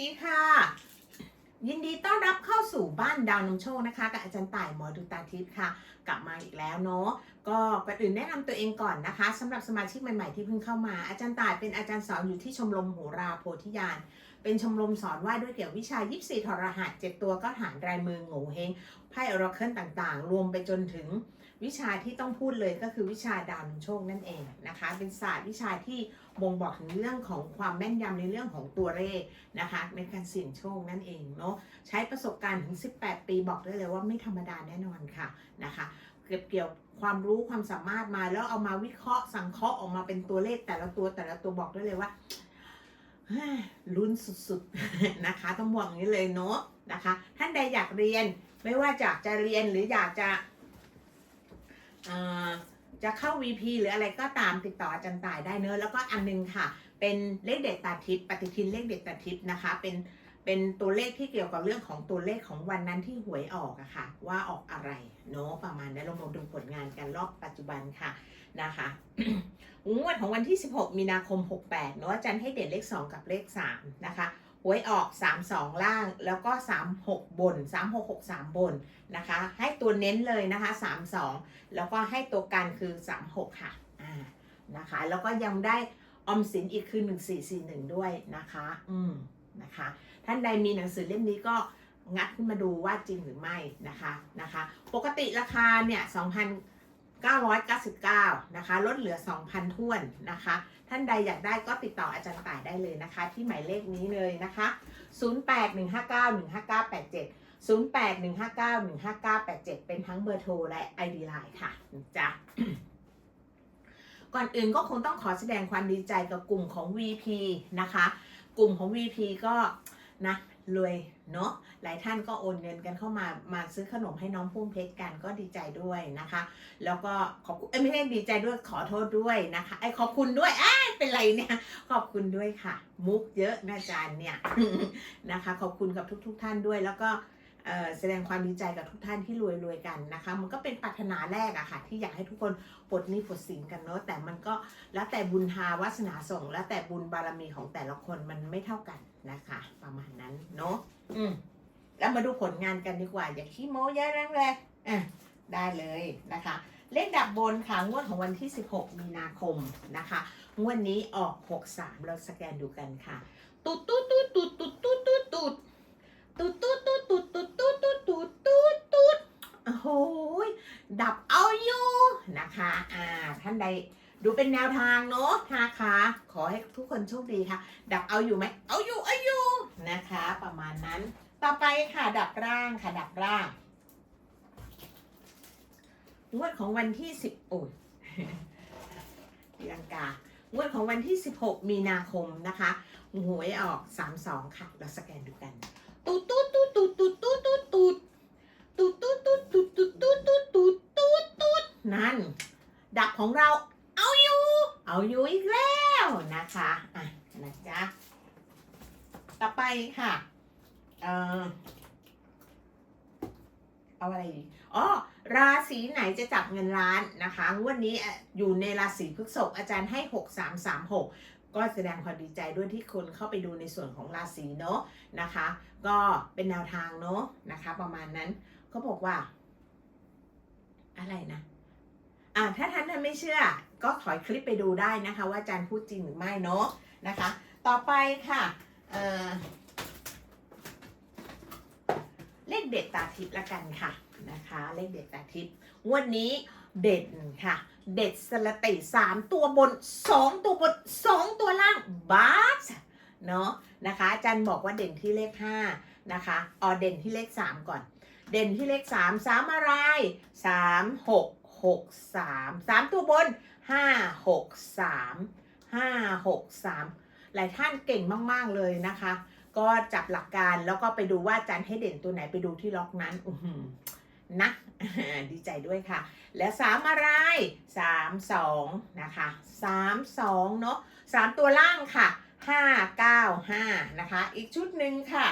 ดีค่ะ ยินดีต้อนรับเข้าสู่บ้านดาวนำโชคนะคะ กับอาจารย์ต่ายหมอดูตาทิพย์ค่ะ กลับมาอีกแล้วเนาะก็ก่อนอื่นแนะนำตัวเองก่อนนะคะสำหรับสมาชิกใหม่ๆที่เพิ่งเข้ามา อาจารย์ต่ายเป็นอาจารย์สอนอยู่ที่ชมรมโหราโพธิญาณเป็นชมรมสอนว่าด้วยเกี่ยวกับวิชายิปซีทรหัสเจ็ดตัวก็หารรายมือโง่เฮงไพ่อราเคิลต่างๆ รวมไปจนถึง วิชาที่ต้องพูดเลยก็คือวิชาดาวนำโชคนั่นเองนะคะ เป็นศาสตร์วิชาที่บ่งบอกถึงเรื่องของความแม่นยำในเรื่องของตัวเลขนะคะ ในการเสี่ยงโชคนั่นเองเนาะใช้ประสบการณ์ถึง 18 ปีบอกได้เลยว่าไม่ธรรมดาแน่นอนค่ะนะคะเก็บเกี่ยวความรู้ความสามารถมาแล้วเอามาวิเคราะห์สังเคราะห์ออกมาเป็นตัวเลขแต่ละตัวแต่ละตัวบอกได้เลยว่าลุ้นสุดๆนะคะ ต้องบอกอย่างนี้เลยเนาะนะคะ ท่านใดอยากเรียนไม่ว่าอยากจะเรียนหรืออยากจะ จะเข้า VP หรืออะไรก็ตามติดต่ออาจารย์ต่ายได้เนอะแล้วก็อันหนึงค่ะ เป็นเลขเด็ดตาทิพย์ปฏิทินเลขเด็ดตาทิพย์นะคะ เป็นเป็นตัวเลขที่เกี่ยวกับเรื่องของตัวเลขของวันนั้นที่หวยออกอะค่ะ ว่าออกอะไรเนาะประมาณนั้นเรามาดูผลงานกันรอบปัจจุบันค่ะนะคะงวดของวันที่ 16 มีนาคม 68เนาะอาจารย์ให้เด่นเลข 2 กับเลข 3 นะคะ หวยออก 32 ล่างแล้วก็ 36 บน 3663 บนนะคะ ให้ตัวเน้นเลยนะคะ 32 แล้วก็ให้ตัวกันคือ 36 ค่ะอ่านะคะ แล้วก็ยังได้ออมสินอีกคือ 1441 ด้วยนะคะ อืมนะคะ ท่านใดมีหนังสือเล่มนี้ก็งัดขึ้นมาดูว่าจริงหรือไม่นะคะนะคะ ปกติราคาเนี่ย 999 นะคะ ลดเหลือ 2,000ท้วนนะคะ ท่านใดอยากได้ก็ติดต่ออาจารย์ต่ายได้เลยนะคะ ที่หมายเลขนี้เลยนะคะ 0815915987 0815915987 เป็นทั้งเบอร์โทรและ ID Line ค่ะจ้ะก่อนอื่นก็คงต้องขอแสดงความดีใจกับกลุ่มของ VP นะคะ กลุ่มของ VP ก็นะรวย เนาะหลายท่านก็โอนเงินกันเข้ามามาซื้อขนมให้น้องพุ่มเพชรกันก็ดีใจด้วยนะคะ แล้วก็ขอบคุณไม่ใช่ดีใจด้วยขอโทษด้วยนะคะไอ้ขอบคุณด้วยไอ้ยเป็นไรเนี่ยขอบคุณด้วยค่ะ มุกเยอะนะอาจารย์เนี่ยนะคะ ขอบคุณกับทุก ๆท่านด้วยแล้วก็แสดงความดีใจกับทุกท่านที่รวยๆกันนะคะ มันก็เป็นปรารถนาแรกอะค่ะ ที่อยากให้ทุกคนปลดหนี้ปลดสินกันเนาะแต่มันก็แล้วแต่บุญทาวาสนาส่ง แล้วแต่บุญบารมีของแต่ละคนมันไม่เท่ากันนะคะ ประมาณนั้นเนาะ อืมแล้วมาดูผลงานกันดีกว่า อย่าขี้โม้เยอะนักเลยอะได้เลยนะคะ เลขดับบนค่ะ งวดของวันที่ 16 มีนาคมนะคะ งวดนี้ออก 63 เราสแกนดูกันค่ะตูดตูดตูดตูดตูดตูดตูดตูดตูดตูดตูดตูดตูดตูดตูดตูดตูดตูดโอ้โหยดับเอาอยู่นะคะ อ่า ท่านใด ดูเป็นแนวทางเนาะนะคะ ขอให้ทุกคนโชคดีค่ะ ดับเอาอยู่ไหม เอาอยู่เอาอยู่นะคะ ประมาณนั้น ต่อไปค่ะดับร่างค่ะดับร่างงวดของวันที่สิบโอ้ยตีลังกางวดของวันที่ 16 มีนาคมนะคะหวยออก 32 ค่ะ เราสแกนดูกันตูดตูดตูดตูดตูดตูดตูดตูดตูดตูดตูดตูดตูดตูดตูดตูดตูดตูดนั่น ดับของเรา เอาอยู่อีกแล้วนะคะอะนะจ๊ะต่อไปค่ะ เอ่อเอาอะไรดีอ๋อ ราศีไหนจะจับเงินล้านนะคะงวดนี้อยู่ในราศีพฤษภอาจารย์ให้ 6 3 3 6 ก็แสดงความดีใจด้วยที่คนเข้าไปดูในส่วนของราศีเนาะนะคะ ก็เป็นแนวทางเนาะนะคะ ประมาณนั้นก็บอกว่า อะไรนะ อ่าถ้าท่านไม่เชื่อ ก็ถอยคลิปไปดูได้นะคะ ว่าอาจารย์พูดจริงหรือไม่เนาะนะคะ ต่อไปค่ะเอ่อเลขเด็ดตาทิพย์ละกันค่ะนะคะ เลขเด็ดตาทิพย์งวดนี้เด่นค่ะ เด็ดสลติสามตัวบนสองตัวบนสองตัวล่างบาสเนาะนะคะอาจารย์บอกว่าเด่นที่เลขห้านะคะอ๋อเด่นที่เลขสามก่อน เด่นที่เลขสามสามอะไรสามหก หกสามสามตัวบนห้าหกสามห้าหกสามหลายท่านเก่งมาก ๆ เลยนะคะ ก็จับหลักการแล้วก็ไปดูว่าจารย์ให้เด่นตัวไหนไปดูที่ล็อกนั้นอืนะดีใจด้วยค่ะ แล้วสามอะไรสามสองนะคะสามสองเนาะสามตัวล่างค่ะห้าเก้าห้านะคะ อีกชุดหนึ่งค่ะ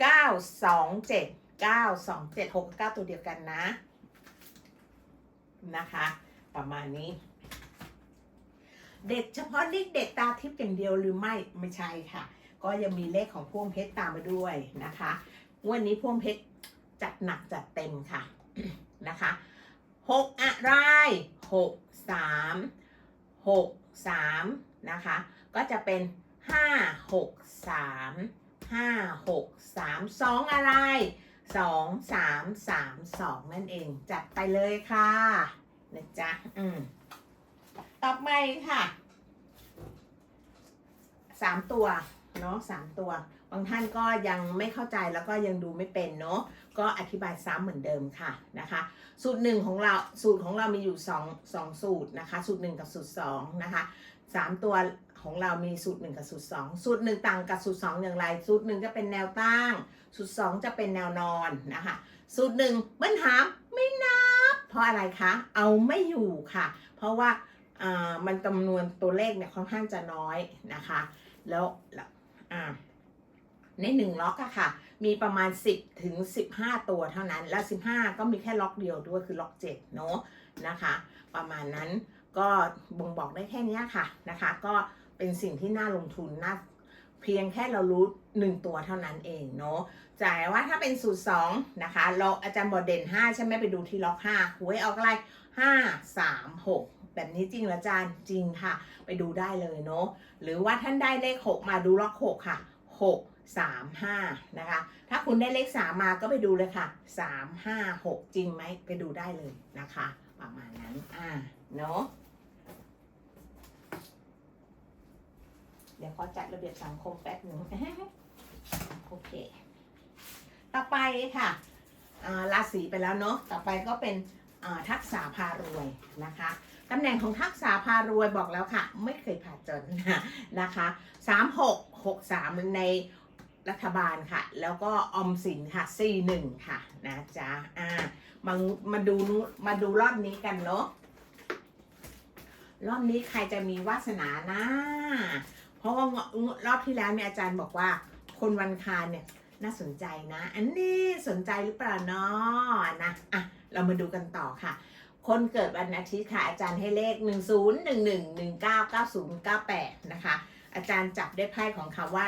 เก้าสองเจ็ดเก้าสองเจ็ดหกเก้าตัวเดียวกันนะ นะคะ ประมาณนี้ เด็ดเฉพาะเลขเด็ดตาทิพย์อย่างเดียวหรือไม่ไม่ใช่ค่ะ ก็ยังมีเลขของพ่วงเพชรตามมาด้วยนะคะวันนี้พ่วงเพชรจัดหนักจัดเต็มค่ะนะคะหกอะไรหกสามหกสามนะคะ ก็จะเป็นห้าหกสามห้าหกสามสองอะไร สองสามสามสองนั่นเอง จัดไปเลยค่ะ นะจ๊ะ อืม ต่อไปค่ะสามตัวเนาะสามตัว บางท่านก็ยังไม่เข้าใจแล้วก็ยังดูไม่เป็นเนาะก็อธิบายซ้ำเหมือนเดิมค่ะนะคะ สูตรหนึ่งของเราสูตรของเรามีอยู่สองสองสูตรนะคะ สูตรหนึ่งกับสูตรสองนะคะสามตัว ของเรามีสูตรหนึ่งกับสูตรสองสูตรหนึ่งต่างกับสูตรสองอย่างไร สูตรหนึ่งจะเป็นแนวตั้ง สูตรสองจะเป็นแนวนอนนะคะ สูตรหนึ่งเบิ้ลถามไม่นับ เพราะอะไรคะ เอาไม่อยู่ค่ะ เพราะว่ามันจำนวนตัวเลขเนี่ยค่อนข้างจะน้อยนะคะ แล้วในหนึ่งล็อกอะค่ะ มีประมาณ 10 ถึง 15 ตัวเท่านั้น แล้ว15 ก็มีแค่ล็อกเดียวด้วยคือล็อก 7 เนาะนะคะ ประมาณนั้นก็บ่งบอกได้แค่นี้ค่ะนะคะ ก็ เป็นสิ่งที่น่าลงทุนน่าเพียงแค่เรารู้1ตัวเท่านั้นเองเนาะจ่ายว่าถ้าเป็นสูตร2นะคะเราอาจารย์บอกเด่น5ใช่ไหมไปดูที่ล็อก5หวยออกอะไร5 3 6แบบนี้จริงหรออาจารย์จริงค่ะ ไปดูได้เลยเนาะหรือว่าท่านได้เลข6มาดูล็อก6ค่ะ6 3 5นะคะ ถ้าคุณได้เลข3มาก็ไปดูเลยค่ะ3 5 6จริงไหมไปดูได้เลยนะคะ ประมาณนั้นอ่าเนาะ เดี๋ยวขอจัดระเบียบสังคมแป๊บหนึ่งโอเค ต่อไปค่ะราศีไปแล้วเนาะ ต่อไปก็เป็นทักษะพารวยนะคะตำแหน่งของทักษะพารวยบอกแล้วค่ะ ไม่เคยผ่าจนนะคะสามหกหกสามในรัฐบาลค่ะ แล้วก็ออมสินค่ะสี่หนึ่งค่ะนะจ๊ะอ่ามามาดูมาดูรอบนี้กันเนาะรอบนี้ใครจะมีวาสนานะ เพราะว่ารอบที่แล้วเนี่ยอาจารย์บอกว่า คนวันคารเนี่ยน่าสนใจนะ อันนี้สนใจหรือเปล่าเนาะนะอะเรามาดูกันต่อค่ะ คนเกิดวันอาทิตย์ค่ะ อาจารย์ให้เลข 1 0 1 1 1 9 9 0 9 8 นะคะ อาจารย์จับได้ไพ่ของคำว่า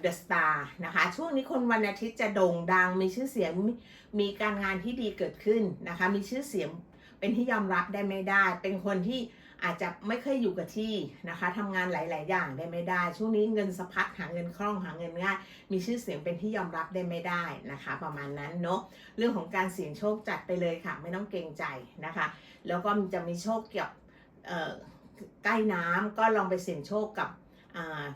เดอะสตาร์นะคะ ช่วงนี้คนวันอาทิตย์จะโด่งดัง มีชื่อเสียง มีมีการงานที่ดีเกิดขึ้นนะคะ มีชื่อเสียงเป็นที่ยอมรับได้ไม่ได้ เป็นคนที่ อาจจะไม่เคยอยู่กับที่นะคะทำงานหลาย ๆ อย่างได้ไม่ได้ ช่วงนี้เงินสะพัดหาเงินคล่องหาเงินง่าย มีชื่อเสียงเป็นที่ยอมรับได้ไม่ได้นะคะ ประมาณนั้นเนาะเรื่องของการเสี่ยงโชคจัดไปเลยค่ะ ไม่ต้องเกรงใจนะคะ แล้วก็จะมีโชคเกี่ยวใกล้น้ำก็ลองไปเสี่ยงโชคกับ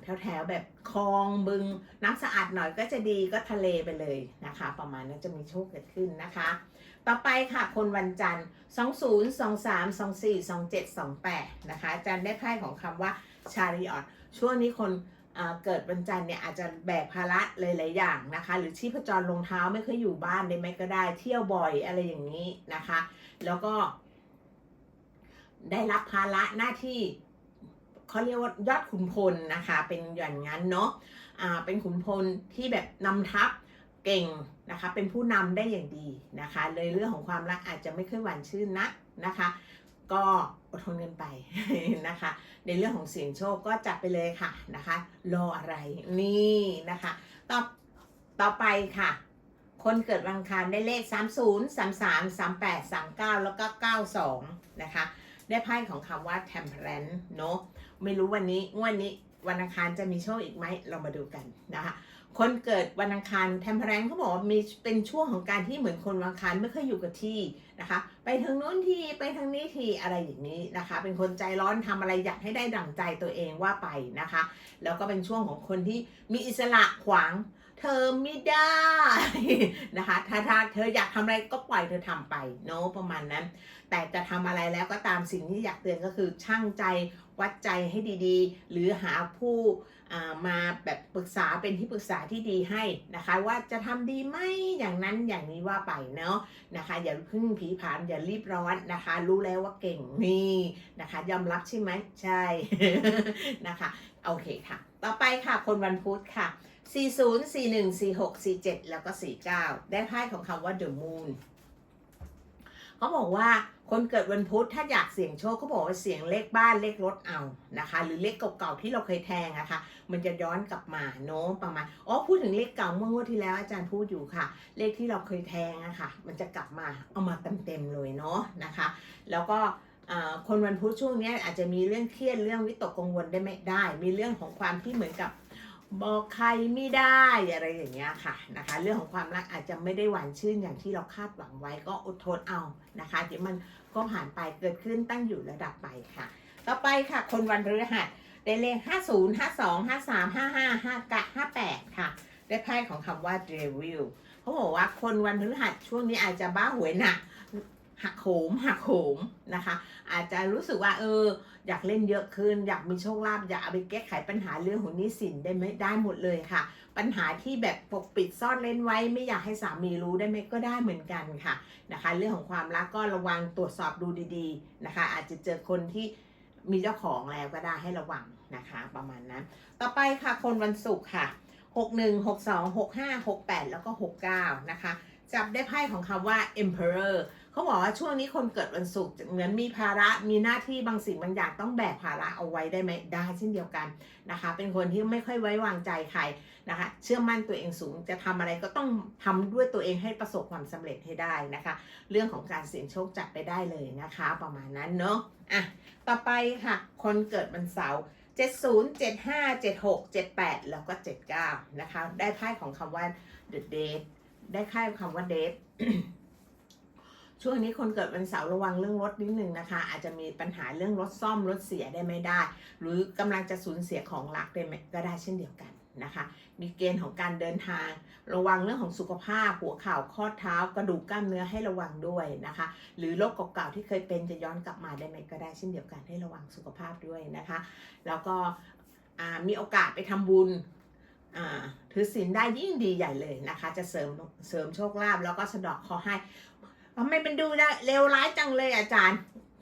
แถวแถวแบบคลองบึงน้ำสะอาดหน่อยก็จะดีก็ทะเลไปเลยนะคะ ประมาณนั้นจะมีโชคเกิดขึ้นนะคะ ต่อไปค่ะคนวันจันทร์ 20 23 24 27 28 นะคะอาจารย์ได้ไพ่ของคำว่าชาริออตช่วงนี้คนเอ่อเกิดวันจันทร์เนี่ยอาจจะแบกภาระหลายๆอย่างนะคะ หรือชีพจรลงเท้าไม่เคยอยู่บ้านได้ไหมก็ได้ เที่ยวบ่อยอะไรอย่างนี้นะคะ แล้วก็ได้รับภาระหน้าที่ เขาเรียกว่ายอดขุนพลนะคะ เป็นอย่างนั้นเนาะอ่าเป็นขุนพลที่แบบนำทัพเก่งนะคะ เป็นผู้นำได้อย่างดีนะคะ เลยเรื่องของความรักอาจจะไม่ค่อยหวานชื่นนักนะคะ ก็อดทนกันไปนะคะ ในเรื่องของเสียงโชคก็จัดไปเลยค่ะนะคะ รออะไรนี่นะคะต่อต่อไปค่ะคนเกิดวันอังคารได้เลข 30 33 38 39 แล้วก็ 92 นะคะ ได้ไพ่ของคำว่า temperance เนอะ ไม่รู้วันนี้งวดนี้วันอังคารจะมีโชคอีกไหมเรามาดูกันนะคะคนเกิดวันอังคาร temperance เขาบอกว่ามีเป็นช่วงของการที่เหมือนคนวันอังคารไม่เคยอยู่กับที่นะคะ ไปทางนู้นทีไปทางนี้ทีอะไรอย่างนี้นะคะ เป็นคนใจร้อนทำอะไรอยากให้ได้ดั่งใจตัวเองว่าไปนะคะ แล้วก็เป็นช่วงของคนที่มีอิสระขวางเธอไม่ได้นะคะถ้าถ้าเธออยากทำอะไรก็ปล่อยเธอทำไปเนาะประมาณนั้น แต่จะทำอะไรแล้วก็ตามสิ่งที่อยากเตือนก็คือช่างใจ วัดใจให้ดีๆ หรือหาผู้มาแบบปรึกษาเป็นที่ปรึกษาที่ดีให้นะคะ ว่าจะทำดีไหมอย่างนั้นอย่างนี้ว่าไปเนาะนะคะ อย่าเพึ่งผีผานอย่ารีบร้อนนะคะ รู้แล้วว่าเก่งนี่นะคะ ยอมรับใช่ไหมใช่นะคะโอเคค่ะ ต่อไปค่ะคนวันพุธค่ะ 40 41 46 47 แล้วก็ 49 ได้ไพ่ของคำว่า the moon เขาบอกว่า คนเกิดวันพุธถ้าอยากเสี่ยงโชคเขาบอกว่าเสี่ยงเลขบ้านเลขรถเอานะคะ หรือเลขเก่าๆที่เราเคยแทงอะค่ะ มันจะย้อนกลับมาเนาะประมาณอ๋อพูดถึงเลขเก่าเมื่องวดที่แล้วอาจารย์พูดอยู่ค่ะ เลขที่เราเคยแทงอะค่ะ มันจะกลับมาเอามาเต็มๆเลยเนาะนะคะ แล้วก็คนวันพุธช่วงนี้อาจจะมีเรื่องเครียดเรื่องวิตกกังวลได้ไม่ได้ มีเรื่องของความที่เหมือนกับ บอกใครไม่ได้อะไรอย่างเงี้ยค่ะนะคะ เรื่องของความรักอาจจะไม่ได้หวานชื่นอย่างที่เราคาดหวังไว้ก็อดทนเอานะคะเดี๋ยวมันก็ผ่านไปเกิดขึ้นตั้งอยู่ระดับไปค่ะ ต่อไปค่ะ คนวันพฤหัสได้เลข 50 52 53 55 59 58 ค่ะ ได้ไพ่ของคำว่า devil เขาบอกว่าคนวันพฤหัสช่วงนี้อาจจะบ้าหวยหนักหักโหมหักโหมนะคะ อาจจะรู้สึกว่าเออ อยากเล่นเยอะขึ้น อยากมีโชคลาภอยากเอาไปแก้ไขปัญหาเรื่องของหนี้สินได้ไหมได้หมดเลยค่ะ ปัญหาที่แบบปกปิดซ่อนเล่นไว้ ไม่อยากให้สามีรู้ได้ไหมก็ได้เหมือนกันค่ะนะคะ เรื่องของความรักก็ระวังตรวจสอบดูดีๆนะคะ อาจจะเจอคนที่มีเจ้าของแล้วก็ได้ให้ระวังนะคะ ประมาณนั้น ต่อไปค่ะคนวันศุกร์ค่ะ 61 62 65 68 แล้วก็ 69 นะคะ จับได้ไพ่ของคำว่า emperor เขาบอกว่าช่วงนี้คนเกิดวันศุกร์เหมือนมีภาระมีหน้าที่บางสิ่งบางอย่างต้องแบกภาระเอาไว้ได้ไหมได้เช่นเดียวกันนะคะ เป็นคนที่ไม่ค่อยไว้วางใจใครนะคะ เชื่อมั่นตัวเองสูงจะทำอะไรก็ต้องทำด้วยตัวเองให้ประสบความสำเร็จให้ได้นะคะ เรื่องของการเสี่ยงโชคจัดไปได้เลยนะคะ ประมาณนั้นเนาะอะต่อไปค่ะ คนเกิดวันเสาร์70 75 76 78 แล้วก็ 79 นะคะ ได้ไพ่ของคำว่า the date ได้ไพ่คำว่า date ช่วงนี้คนเกิดวันเสาร์ระวังเรื่องรถนิดนึงนะคะ อาจจะมีปัญหาเรื่องรถซ่อมรถเสียได้ไม่ได้ หรือกำลังจะสูญเสียของรักได้ไหมก็ได้เช่นเดียวกันนะคะ มีเกณฑ์ของการเดินทาง ระวังเรื่องของสุขภาพ หัวเข่าข้อเท้ากระดูกกล้ามเนื้อให้ระวังด้วยนะคะ หรือโรคเก่าๆที่เคยเป็นจะย้อนกลับมาได้ไหมก็ได้เช่นเดียวกันให้ระวังสุขภาพด้วยนะคะ แล้วก็มีโอกาสไปทำบุญถือศีลได้ยิ่งดีใหญ่เลยนะคะ จะเสริมเสริมโชคลาภแล้วก็สะดอกคอให้ ทำไมมันดูได้เลวร้ายจังเลยอาจารย์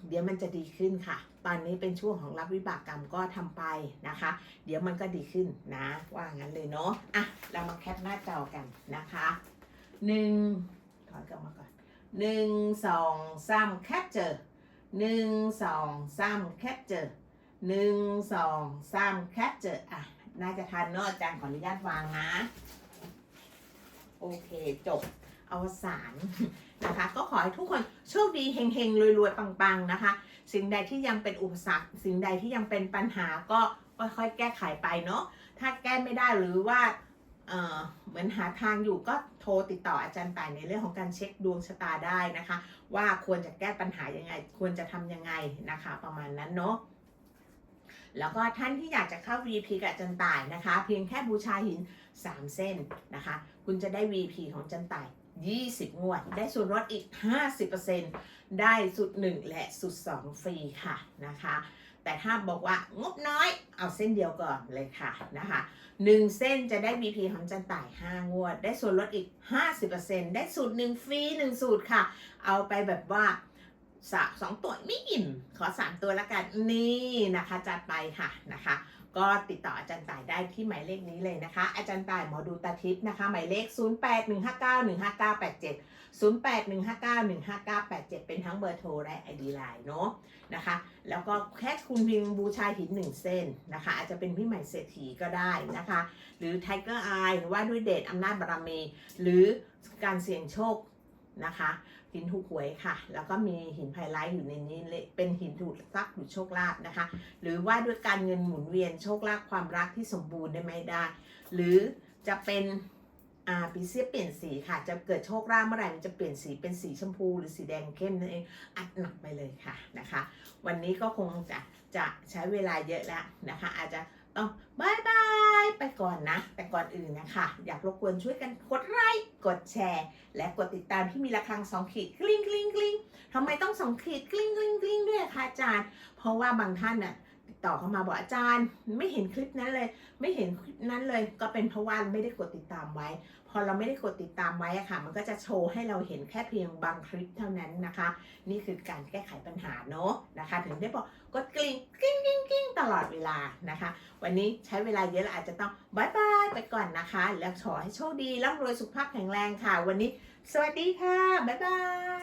เดี๋ยวมันจะดีขึ้นค่ะ ตอนนี้เป็นช่วงของรับวิบากกรรมก็ทำไปนะคะ เดี๋ยวมันก็ดีขึ้นนะ ว่างั้นเลยเนาะอะเรามาแคปหน้าจอกันนะคะหนึ่งถอยกลับมาก่อนหนึ่งสองสามแคปเจอหนึ่งสองสามแคปเจอหนึ่งสองสามแคปเจออะน่าจะทันเนอะอาจารย์ขออนุญาตวางนะ โอเคจบ อวสานนะคะ ก็ขอให้ทุกคนโชคดีเฮงๆรวยๆปังๆนะคะ สิ่งใดที่ยังเป็นอุปสรรค สิ่งใดที่ยังเป็นปัญหาก็ค่อยๆแก้ไขไปเนาะถ้าแก้ไม่ได้หรือว่าเเหมือนหาทางอยู่ก็โทรติดต่ออาจารย์ต่ายในเรื่องของการเช็คดวงชะตาได้นะคะ ว่าควรจะแก้ปัญหายังไง ควรจะทำยังไงนะคะ ประมาณนั้นเนาะแล้วก็ท่านที่อยากจะเข้า VP กับอาจารย์ต่ายนะคะ เพียงแค่บูชาหิน 3 เส้นนะคะ คุณจะได้ VP ของอาจารย์ต่าย 20 งวด ได้ส่วนลดอีก 50%ได้สุด 1 และสุด 2 ฟรีค่ะนะคะ แต่ถ้าบอกว่างบน้อยเอาเส้นเดียวก่อนเลยค่ะนะคะ1เส้นจะได้ VP ของอาจันต่าย 5 งวด ได้ส่วนลดอีก 50%ได้สูตร 1 ฟรี 1 สูตรค่ะ เอาไปแบบว่าสามสองตัวไม่อิ่ม ขอ3ตัวละกันนี่นะคะจัดไปค่ะนะคะ ก็ติดต่ออาจารย์ต่ายได้ที่หมายเลขนี้เลยนะคะ อาจารย์ต่ายหมอดูตาทิพย์นะคะ หมายเลข 0815915987 0815915987 เป็นทั้งเบอร์โทรและ ID Line เนาะนะคะ แล้วก็แค่คุณเพียงบูชาหินหนึ่งเส้นนะคะ อาจจะเป็นพี่ใหม่เศรษฐีก็ได้นะคะ หรือ Tiger Eye ว่าด้วยเดชอำนาจบารมี หรือการเสี่ยงโชค นะคะหินถูกหวยค่ะ แล้วก็มีหินไพไลท์อยู่ในนี้เป็นหินถูกทรัพย์หรือโชคลาภนะคะ หรือว่าด้วยการเงินหมุนเวียนโชคลาภความรักที่สมบูรณ์ได้ไหมได้ หรือจะเป็นอ่าปีเสียเปลี่ยนสีค่ะ จะเกิดโชคลาภเมื่อไหร่มันจะเปลี่ยนสีเป็นสีชมพูหรือสีแดงเข้มนั่นเองอัดหนักไปเลยค่ะนะคะ วันนี้ก็คงจะจะใช้เวลาเยอะแล้วนะคะ อาจจะ เอาบายบายไปก่อนนะ แต่ก่อนอื่นนะคะ อยากรบกวนช่วยกันกดไลค์กดแชร์ และกดติดตามที่มีระฆังสองขีดกลิ้งกลิ้งกลิ้งทำไมต้องสองขีดกลิ้งกลิ้งกลิ้งด้วยคะอาจารย์ เพราะว่าบางท่านน่ะ ต่อเข้ามาบอกอาจารย์ ไม่เห็นคลิปนั้นเลย ไม่เห็นคลิปนั้นเลย ก็เป็นเพราะว่าไม่ได้กดติดตามไว้ พอเราไม่ได้กดติดตามไว้อะค่ะ มันก็จะโชว์ให้เราเห็นแค่เพียงบางคลิปเท่านั้นนะคะ นี่คือการแก้ไขปัญหาเนาะนะคะ ถึงได้บอกกดกลิ้งกลิ้งกลิ้งกลิ้งตลอดเวลานะคะ วันนี้ใช้เวลาเยอะแล้วอาจจะต้องบายบายไปก่อนนะคะ แล้วขอให้โชคดีร่ำรวยสุขภาพแข็งแรงค่ะ วันนี้ สวัสดีค่ะบายบาย